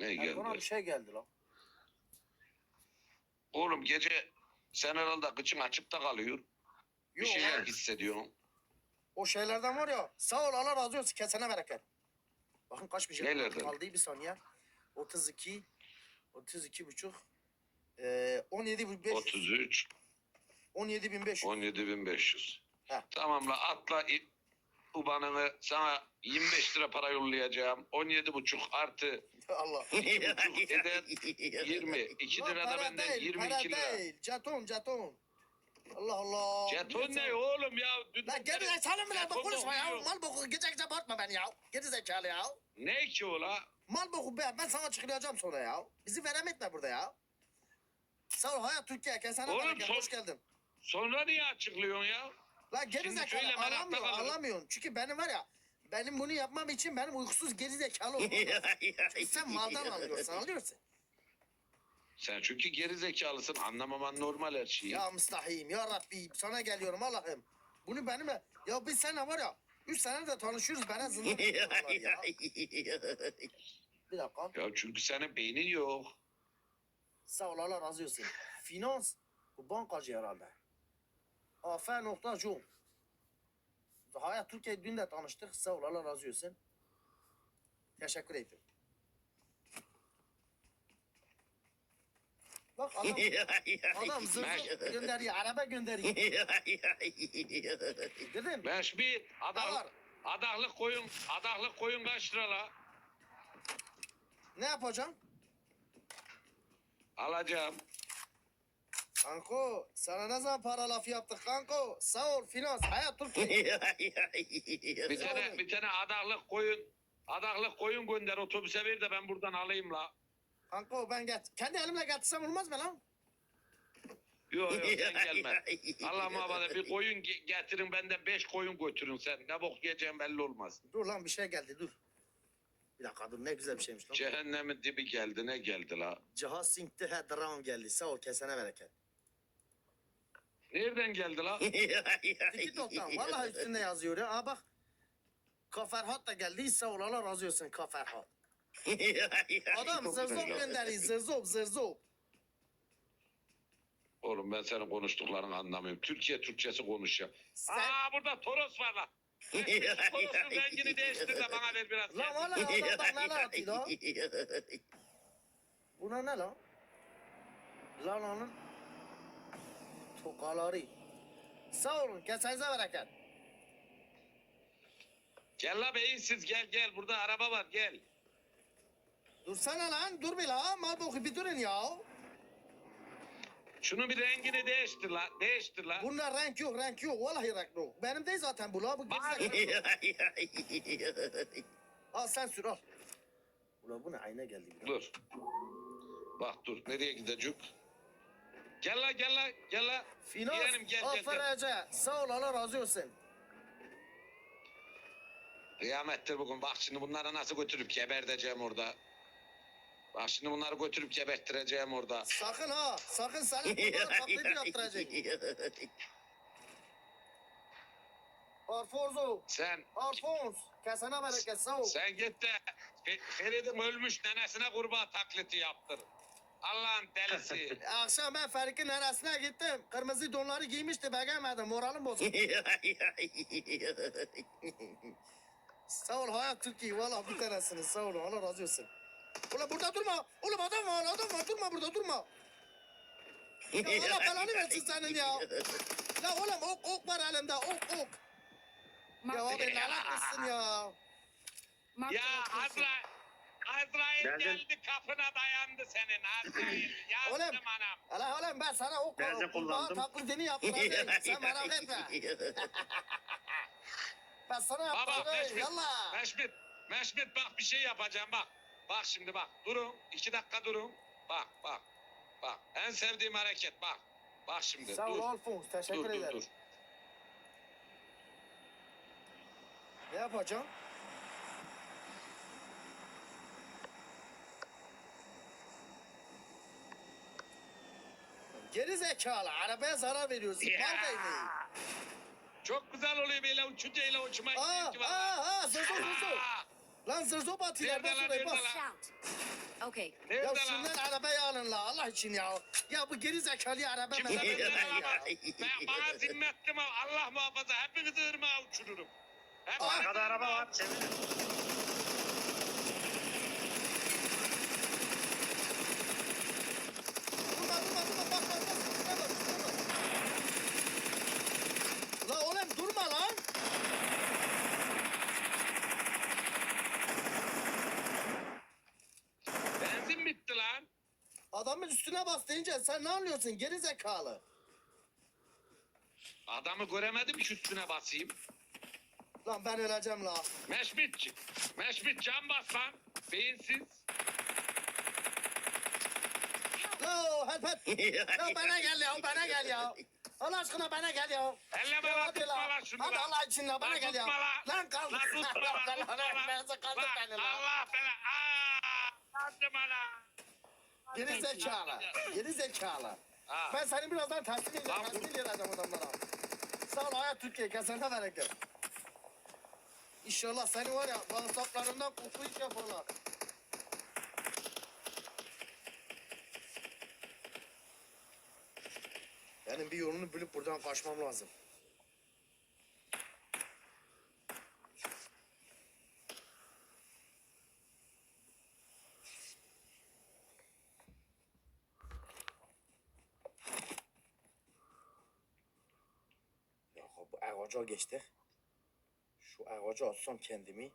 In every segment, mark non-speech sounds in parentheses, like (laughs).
Ne Erdoğan'a bir geldi? şey geldi lan. Oğlum gece sen herhalde kıçın açıkta kalıyor. Bir Yok, şeyler hissediyorsun. o şeylerden var ya. Sağ ol Allah razı olsun kesene bereket. Bakın kaç bir şey Nelerden? kaldı bir saniye. 32 32 buçuk ee, 17 500 33, 17 500 17.500. Heh. Tamam la atla ubanını sana 25 lira para yollayacağım. 17,5 artı Allah. buçuk eder 20. 2 Lan lira da benden değil, 22 para lira. değil. Jeton, jeton. Allah Allah. Jeton ne oğlum ya? Dün- Lan geri zekalı mı lan? Bak konuşma ya. Mal boku gece gece bağırtma beni ya. Geri zekalı ya. Ne ki o la? Mal boku be. Ben sana açıklayacağım sonra ya. Bizi verem etme burada ya. Sağ ol hayat Türkiye. Kesene Oğlum, bereket. son- Hoş geldin. Sonra niye açıklıyorsun ya? Lan geri zekalı alamıyor, kalırım. alamıyorsun. Çünkü benim var ya. Benim bunu yapmam için benim uykusuz geri zekalı olmam lazım. (laughs) Sen maldan alıyorsun, anlıyorsun. Sen çünkü geri zekalısın. Anlamaman normal her şeyi. Ya müstahiyim ya Rabbi sana geliyorum Allah'ım. Bunu benimle ya biz seninle var ya üç senedir tanışıyoruz bana (laughs) zindan ediyorlar ya. Bir dakika. Ya çünkü senin beynin yok. Sağ ol Allah razı olsun. Finans bu bankacı herhalde. Afer nokta com. Hayat Türkiye dün de tanıştık. Sağ ol Allah razı olsun. Teşekkür ederim. Bak adam, (laughs) adam zırhlı gönderiyor, araba gönderiyor. Dedim. Meşbir, var? adak, adaklık koyun, adaklık koyun kaç lira la? Ne yapacağım? Alacağım. Kanko sana ne zaman para lafı yaptık kanko? Sağ ol finans hayat Türkiye. (laughs) Bir tane, bir tane adaklık koyun, adaklık koyun gönder otobüse ver de ben buradan alayım la. kanko ben get kendi elimle getirsem olmaz mı lan? Yok yok sen gelme. Allah muhafaza bir koyun ge- getirin benden beş koyun götürün sen. Ne bok yiyeceğim belli olmaz. Dur lan bir şey geldi dur. Bir dakika dur ne güzel bir şeymiş lan. Cehennemin dibi geldi ne geldi la? Cihaz sinkti he dram geldi sağ ol kesene bereket. Nereden geldi la? (laughs) TikTok'tan vallahi üstünde yazıyor ya. Aa bak. Kaferhat da geldi sağ ol Allah razı olsun Kaferhat. Adam zırzop gönderiyor zırzop zırzop. Oğlum ben senin konuştuklarını anlamıyorum. Türkiye Türkçesi konuşuyor. Sen... Aa burada Toros var la. Toros'un rengini değiştir de bana ver biraz. Lan vallahi adam bak ne lan atıyor lan. (laughs) Buna ne lan? Lan onun tokaları. Sağ olun kesenize bereket. Gel la beyinsiz gel gel burada araba var gel. Dursana lan dur bir la mal boku bir durun ya. Şunu bir rengini değiştir la değiştir la. Bunda renk yok renk yok vallahi renk yok. Benim değil zaten bu la bu gerizekalı. Al sen sür al. Ulan bu ne ayna geldi bir Dur. Bak dur nereye gidecek? Gel la gel la gel la. Finans Yeğenim, gel, gel, gel. aferece sağ ol Allah razı olsun. Kıyamettir bugün. Bak şimdi bunları nasıl götürüp geberteceğim orada. Bak şimdi bunları götürüp geberttireceğim orada. Sakın ha sakın seni bunları taklidi yaptıracak. Alfonso Sen Alfons kesene bereket sağ ol. sen git de Fe- Ferit'in ölmüş nenesine kurbağa taklidi yaptır. Allah'ın delisi. (laughs) Akşam ben Ferik'in neresine gittim. Kırmızı donları giymişti beğenmedim moralim bozuldu. (laughs) sağ ol hayat Türkiye valla bir tanesiniz sağ olun Allah razı olsun. Ulan burada durma. Oğlum adam var adam var durma burada durma. Ya Allah belanı versin senin ya. La oğlum ok ok var elimde ok ok. Ya abi lanet olsun ya. ya Azra Azrail Geldim. geldi kapına dayandı senin Azrail. (laughs) Oğlum. Yazdım anam. Ala oğlum ben sana ok Benzin kullandım. taklidini yaptıracağım. (laughs) Sen merak etme. (laughs) Ben sana Baba yaptıracağım. Meşmit, Yallah. Meşmit, Meşmit bak bir şey yapacağım bak. Bak şimdi bak durun iki dakika durun. Bak bak bak en sevdiğim hareket bak. Bak şimdi Sağ ol dur. Alfons. Teşekkür Dur dur ederim. dur. Ne yapacağım? Geri zekalı. Arabaya zarar veriyorsun. Ya. Mal değneği. Çok güzel oluyor böyle uçunca ile gidiyor Aa, aa, aa, zırzo zırzo. Lan zırzo batıyla Nerede lan, bas. Okay. Nerede Ya şundan arabayı alın la Allah için ya. Ya bu geri zekalı araba benden ben ya. Ben bana zimmetli mal. Allah muhafaza. Hepinizi ırmağa uçururum. Hepinizi Arkada araba var. Çevir. Durma durma durma bak bak bak. Şuna bak, şuna bak. La oğlum durma lan. Benzin bitti lan. Adamın üstüne bas deyince sen ne anlıyorsun geri zekalı. Adamı göremedim ki üstüne basayım. Lan ben öleceğim la. Meşmitçi. Meşmit can bas lan. Beyinsiz. La help help. Ya bana gel ya bana gel ya. Allah aşkına bana gel ya. Elleme Ya lan hadi tutma la. lan şunu Hadi lan. Allah için la bana Lan gel ya. tutma lan. Lan kaldır. Lan tutma lan. (laughs) Tutma lan. Ben sıkıldım Bak, beni la. Allah bela. Aaa. Yardım ana. Geri zekalı. Geri zekalı. Ha. Ben seni birazdan teslim edeceğim. Lan bu- edeceğim adamlara. Sağ ol hayat Türkiye. Kesene bereket. İnşallah seni var ya bağırsaklarından koku iş yaparlar. Benim bir yolunu bilip buradan kaçmam lazım. Ya bu ağaca geçtik. Şu ağaca atsam kendimi.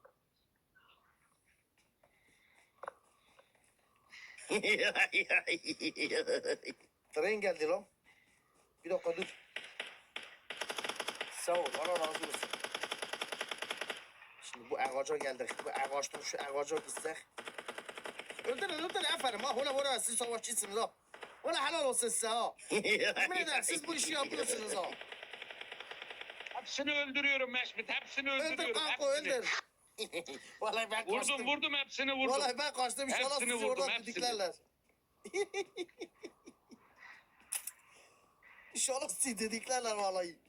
(laughs) Tren geldi lan. Bir dakika dur. Sağ ol, Allah razı olsun. Şimdi bu ağaca geldik. Bu ağaçtan şu ağaca gitsek. Öldürün, öldürün. Aferin. Ha, hola hola. Siz savaşçısınız ha. Valla helal olsun size ha. Yemin siz bu işi yapıyorsunuz ha. Hepsini öldürüyorum Meşmit. Hepsini Öldür öldürüyorum. kanka hepsini. öldür. (laughs) Vallahi ben kaçtım. Vurdum vurdum hepsini vurdum. Vallahi ben kaçtım. İnşallah Hepsini sizi vurdum, oradan hepsini. didiklerler. (laughs) İnşallah sizi didiklerler vallahi.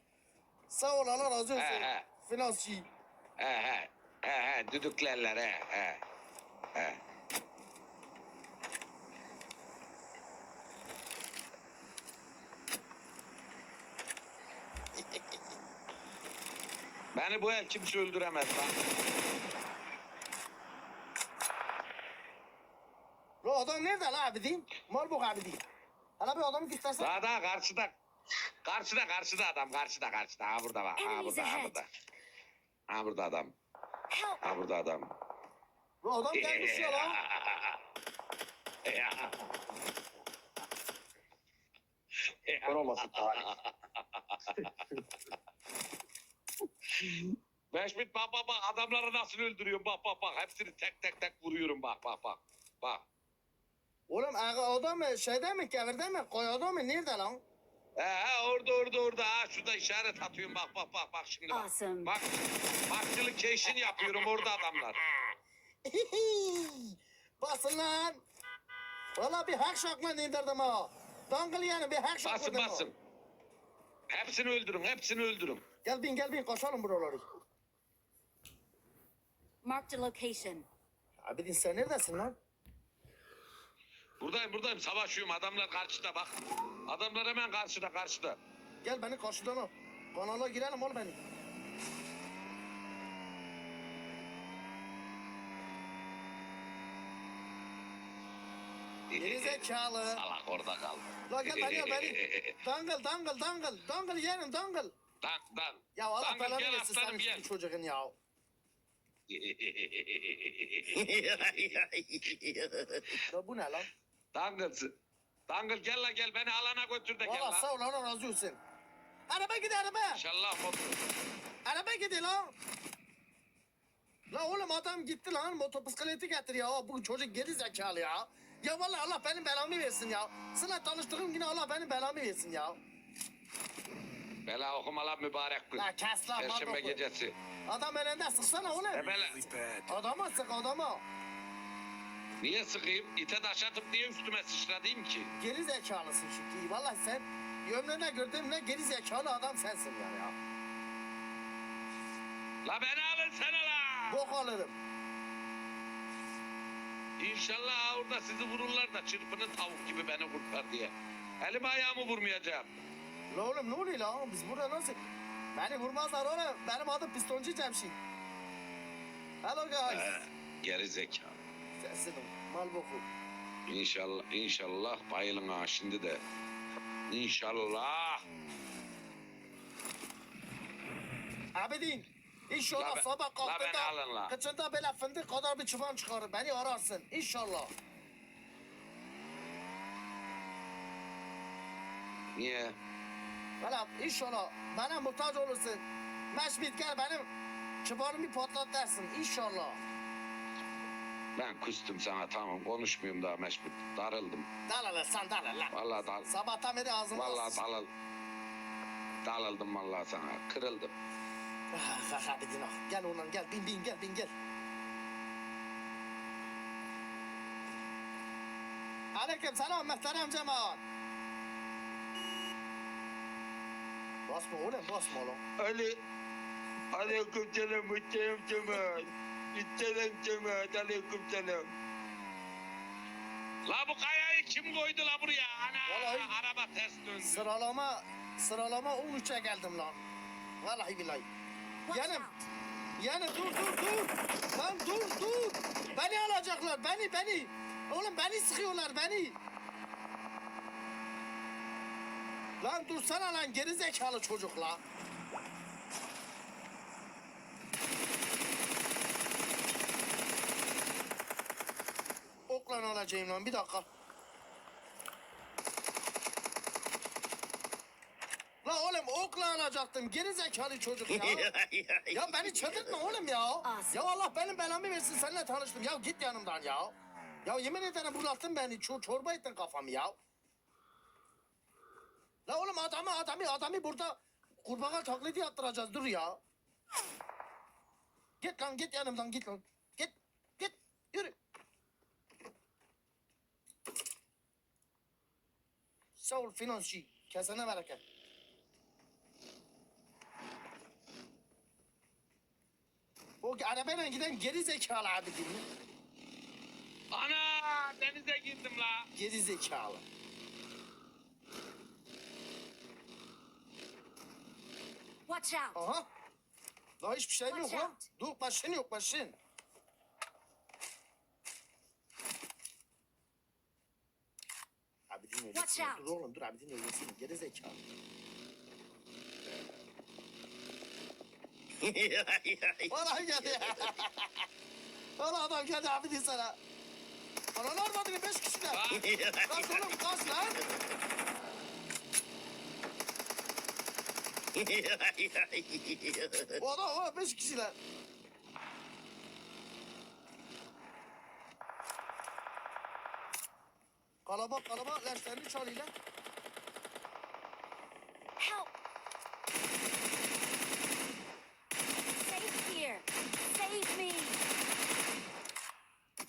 Sağ ol Allah razı olsun. He, he. Finansçı. He he. He he. Düdüklerler he he. He. Beni bu el kimse öldüremez lan. La adam nerede la abidin? Malbuk abidin. Hala bir adamı göstersen. Daha daha karşıda. Karşıda karşıda adam karşıda karşıda. Ha burada bak. Ha burada ha burada. Ha burada adam. Ha burada adam. La adam (laughs) gelmiş ya lan. Ya. (laughs) Kör olmasın tarih. (laughs) (laughs) Meşmit bak bak bak adamları nasıl öldürüyorum bak bak bak hepsini tek tek tek vuruyorum bak bak bak. Bak. Oğlum ağa adam şeyde mi kevirde mi kayada mı nerede lan? He he orada orada orada ha şurada işaret atıyorum bak bak bak bak şimdi bak. Awesome. Bak bakçılık keşin yapıyorum orada adamlar. (laughs) Basın lan. Valla bir hak şakla indirdim ha. Dangıl yani bir hak şakla Basın basın. Hepsini öldürün hepsini öldürün. Gel bin gel bin koşalım buraları. Marked a location. Abidin sen neredesin lan? Buradayım buradayım savaşıyorum adamlar karşıda bak. Adamlar hemen karşıda karşıda. Gel beni karşıdan al. Kanala girelim ol beni. Geri zekalı. Salak orada kaldı. La gel beni al beni. (laughs) Dangıl dangıl dangıl. Dangıl yerim dangıl. Dan dan. Ya Allah belanı gel versin aslanım, senin gel. şu çocuğun ya. Ya bu ne lan? Dangıl. Dangıl gel la gel beni alana götür de gel Valla la. sağ ol Allah razı olsun. Araba gidiyor araba. İnşallah motor. Araba gidiyor lan. La oğlum adam gitti lan motosikleti getir ya. Bu çocuk geri zekalı ya. Ya vallahi Allah benim belamı versin ya. Sana tanıştığım yine Allah benim belamı versin ya. Bela okumalar mübarek gün. La kes lan. Perşembe gecesi. Adam önünde sıksana oğlum. E bela, Adama sık adama. niye sıkayım? İte taş atıp niye üstüme sıçradayım ki? Geri zekalısın çünkü. Vallahi sen gömleğine gördüğümde geri zekalı adam sensin yani ya. La beni alın sana la. Bok alırım. İnşallah orada sizi vururlar da çırpının tavuk gibi beni kurtar diye. Elimi ayağımı vurmayacağım. La oğlum ne oluyor la? Biz burada nasıl? Beni vurmazlar oğlum. Benim adım pistoncu Cemşit. Hello guys. Ee, geri zekalı. Sessiz ol. Mal boku. İnşallah, inşallah bayılın ha şimdi de. İnşallah. Abidin. İnşallah La sabah kalktığında kıçında böyle fındık kadar bir çıvan çıkarır. Beni ararsın. İnşallah. Niye? Valla inşallah bana muhtaç olursun. Meşbit gel benim çıbanımı patlat dersin. İnşallah. Ben kustum sana tamam konuşmuyorum daha meşgul. Darıldım. Dalala sen dalala. Vallahi dal. Sabahtan beri ağzımda Vallahi dalıl. Dalıldım vallahi sana. Kırıldım. Ah, ah, Abidin ah. Gel ulan gel bin bin gel bin gel. Aleyküm selam muhterem cemaat. Basma oğlum basma lan. Ali. Aleyküm selam muhterem cemaat. Muhterem cemaat aleyküm selam. La bu kayayı kim koydu la buraya? Ana Vallahi- araba ters döndü. Sıralama sıralama 13'e geldim lan. Vallahi billahi. Yanım. Yani dur dur dur. Lan dur dur. Beni alacaklar beni beni. Oğlum beni sıkıyorlar beni. Lan dursana lan geri zekalı çocuk la. Oklan alacağım lan bir dakika. La oğlum okla alacaktım geri zekalı çocuk (laughs) ya. Ya beni çıldırtma oğlum ya. Ya Allah benim belamı versin seninle tanıştım. Ya git yanımdan ya. Ya yemin ederim bulaştın beni. Çor çorba ettin kafamı ya. La oğlum adamı adamı adamı burada kurbağa taklidi yaptıracağız dur ya. Git lan git yanımdan git lan. Git git yürü. Sağ ol finansçı. Kesene bereket. O arabayla giden geri zekalı abi değil mi? Ana denize girdim la. Geri zekalı. Watch out. Aha. Daha hiçbir şey yok Watch lan. out. Dur başın yok başın. Abi dinle Watch out. Dur oğlum dur abi dinle. Geri zekalı. Vallahi (laughs) geldi. Vallahi adam geldi abi dinle sana. Ananı armadın beş kişiler. Kaç (laughs) oğlum kaç lan. (laughs) Adam o beş kişiler. Kalabalık kalabalık leşlerini çalıyorlar. Help. Safe here. Save me.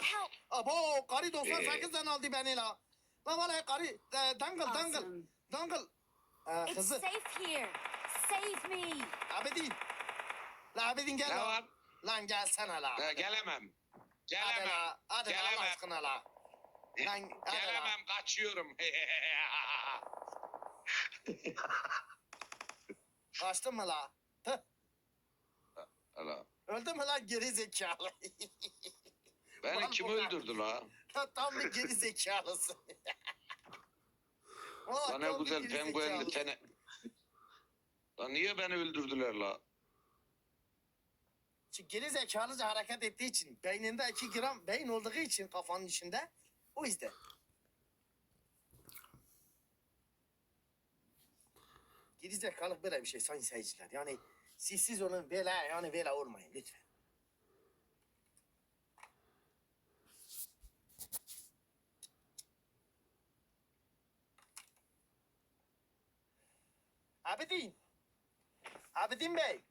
Help. Abo karı 98'den aldı beni la. La vallahi karı e, dangle dangle. Dangle. Ee, It's kızı safe here. Save me. Abidin. La Abidin gel Ne la. var? Lan gelsene la. Ha, gelemem. Hadi Gelemem. la. Hadi la Allah Gelemem. aşkına la. Lan hadi la. Gelemem kaçıyorum. (laughs) Kaçtın mı la? Hala. Öldün mü lan geri zekalı? (laughs) Beni Ulan kim bu- öldürdü la? (laughs) Tam bir geri zekalısın. Vallahi Lan ne tam bir güzel geri penguenli zekalı. tene. Lan niye beni öldürdüler la? Çünkü geri zekalıca hareket ettiği için, beyninde 2 gram beyin olduğu için kafanın içinde, o yüzden. Geri zekalı böyle bir şey sayın seyirciler. Yani siz, siz onun böyle yani böyle olmayın lütfen. Abidin. Abidin Bey.